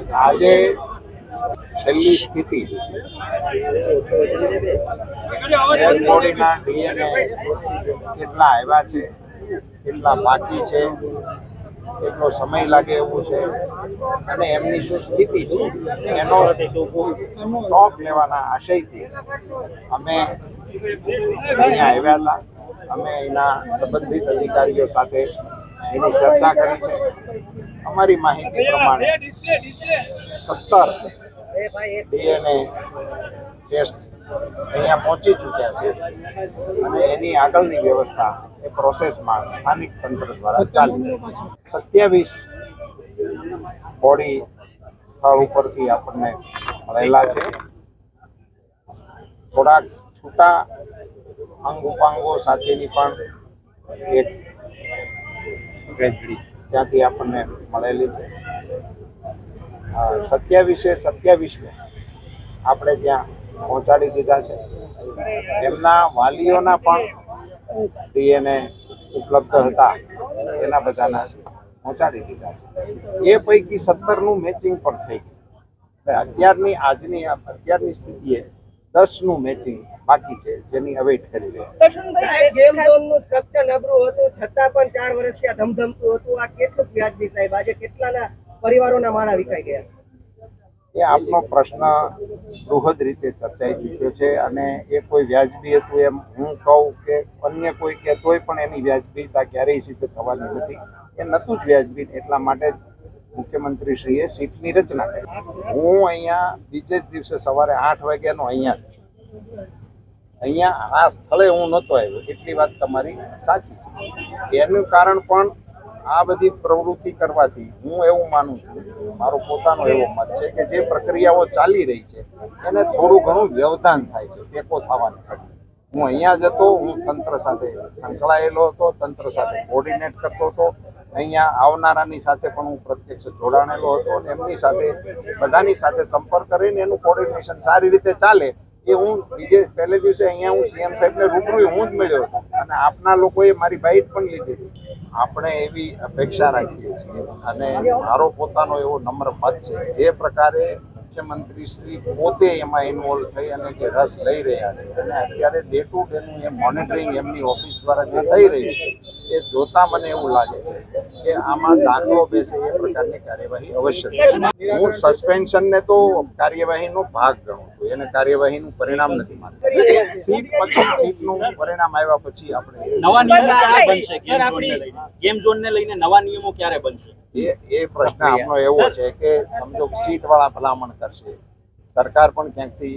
આજે છેલ્લી સ્થિતિ ડેડ બોડીના ડીએનએ કેટલા આવ્યા છે, કેટલા બાકી છે, કેટલો સમય લાગે એવું છે, અને એમની શું સ્થિતિ છે, એનો ટોક લેવાના આશયથી અમે અહીંયા આવ્યા હતા. અમે એના સંબંધિત અધિકારીઓ સાથે એની ચર્ચા કરી છે. અમારી માહિતી પ્રમાણે સત્તર ડીએનએ ટેસ્ટ અહીંયા પહોંચી ચૂક્યા છે. અને એની આગળની વ્યવસ્થા એ પ્રોસેસમાં સ્થાનિક તંત્ર દ્વારા ચાલી સત્યાવીસ બોડી સ્થળ ઉપરથી આપણને મળેલા છે. થોડાક છૂટા અંગ ઉપાંગો સાથેની પણ એક ટ્રેજડી ત્યાંથી આપણને મળેલી છે. સત્યાવીસે સત્યાવીસને આપણે ત્યાં પહોંચાડી દીધા છે. એમના વાલીઓના પણ ડીએનએ ઉપલબ્ધ હતા. એના બધાના પહોંચાડી દીધા છે. એ પૈકી સત્તરનું મેચિંગ પણ થઈ ગયું. અત્યારની આજની, અત્યારની સ્થિતિએ દસનું મેચિંગ બાકી છે જેની અવેઇટ કરી રહ્યા ગેમ ઝોનનું સ્ટ્રક્ચર નબળું હતું છતાં પણ ચાર વર્ષથી આ ધમધમતું હતું. આ કેટલું વ્યાજબી સાહેબ? આજે કેટલાના પરિવારોના માળા વિકાઈ ગયા? એ આપનો પ્રશ્ન બૃહદ રીતે ચર્ચાઈ ચૂક્યો છે અને એ કોઈ વ્યાજબી હતું એમ હું કહું કે અન્ય કોઈ કહેતોય પણ એની વ્યાજબીતા ક્યારેય સિદ્ધ થવાની નથી. એ નહોતું જ વ્યાજબી એટલા માટે જ મુખ્યમંત્રીશ્રીએ સીટની રચના કરી. હું અહીંયા બીજે જ દિવસે સવારે આઠ વાગ્યાનો અહીંયા છું. અહીંયા આ સ્થળે હું નહોતો આવ્યો, એટલી વાત તમારી સાચી છે. એનું કારણ પણ આ બધી પ્રવૃત્તિ કરવાથી હું એવું માનું છું, મારો પોતાનો એવો મત છે કે જે પ્રક્રિયાઓ ચાલી રહી છે, એને થોડું ઘણું વ્યવધાન થાય છે, ટેકો થવાની હું અહીંયા જતો હું તંત્ર સાથે સંકળાયેલો હતો, તંત્ર સાથે કોર્ડિનેટ કરતો હતો અહીંયા આવનારાની સાથે પણ હું પ્રત્યક્ષ જોડાણેલો હતો અને એમની સાથે, બધાની સાથે સંપર્ક કરીને એનું કોર્ડિનેશન સારી રીતે ચાલે એ હું બીજે પહેલે દિવસે અહીંયા હું સીએમ સાહેબને રૂબરૂ હું જ મળ્યો હતો. અને આપના લોકોએ મારી બાઇટ પણ લીધી. આપણે એવી અપેક્ષા રાખીએ છીએ. અને મારો પોતાનો એવો નમ્ર મત છે. જે પ્રકારે મુખ્યમંત્રી શ્રી પોતે એમાં ઇન્વોલ્વ થઈ અને જે રસ લઈ રહ્યા છે. અને અત્યારે ડે ટુ ડેનું એ મોનિટરિંગ એમની ઓફિસ દ્વારા જે થઈ રહ્યું છે એ જોતા મને એવું લાગે છે કે આમાં દાખલો બેસે એ પ્રકારની કાર્યવાહી અવશ્ય છે હું સસ્પેન્શનને તો કાર્યવાહીનો ભાગ ગણું છું. એને કાર્યવાહીનું પરિણામ નથી માનતો સીટ પછી સીટનું પરિણામ આવ્યા પછી આપણે નવા નિયમો ક્યારે બનશે? ગેમ ઝોનને લઈને. ગેમ ઝોનને લઈને નવા નિયમો ક્યારે બનશે? એ એ પ્રશ્ન આપણો એવો છે કે સમજો સીટ વાળા ભલામણ કરશે. સરકાર પણ ક્યાંકથી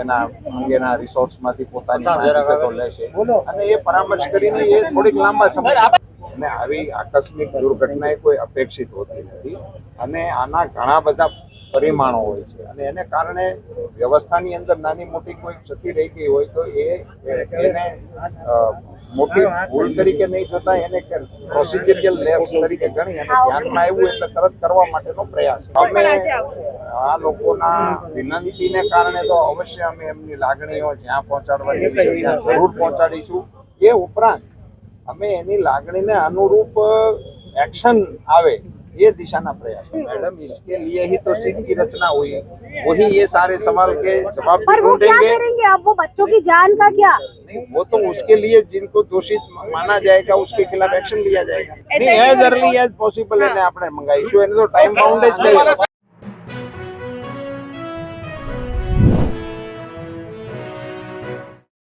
એના અંગેના રિસોર્ટ્સમાંથી પોતાની વિગતો લેશે અને એ પરામર્શ કરીને એ થોડીક લાંબા સમય અને આવી આકસ્મિક દુર્ઘટના કોઈ અપેક્ષિત હોતી નથી. અને આના ઘણા બધા પરિમાણો હોય છે. અને એને કારણે વ્યવસ્થાની અંદર નાની મોટી કોઈ ક્ષતિ રહી ગઈ હોય તો એ એને મોટી ભૂલ તરીકે નહીં થતા એને પ્રોસિજરિયલ લેબ્સ તરીકે ગણી અને ધ્યાનમાં આવ્યું એટલે તરત કરવા માટેનો પ્રયાસ. અમે આ લોકોના વિનંતીને કારણે તો અવશ્ય અમે એમની લાગણીઓ જ્યાં પહોંચાડવાની ત્યાં જરૂર પહોંચાડીશું. એ ઉપરાંત અમે એની લાગણીને અનુરૂપ એક્શન આવે. ये दिशा प्रयास मैडम इसके लिए ही तो सीट की रचना हुई वही ये सारे सवाल के जवाब भी पर वो क्या ढूंढेंगे करेंगे अब वो बच्चों की जान का क्या नहीं वो तो उसके लिए जिनको दोषित माना जाएगा उसके खिलाफ एक्शन लिया जाएगा नहीं एज अर्ली एज पॉसिबल એને આપણે મંગાવીશું એને તો ટાઈમ બાઉન્ડ જ કહ્યું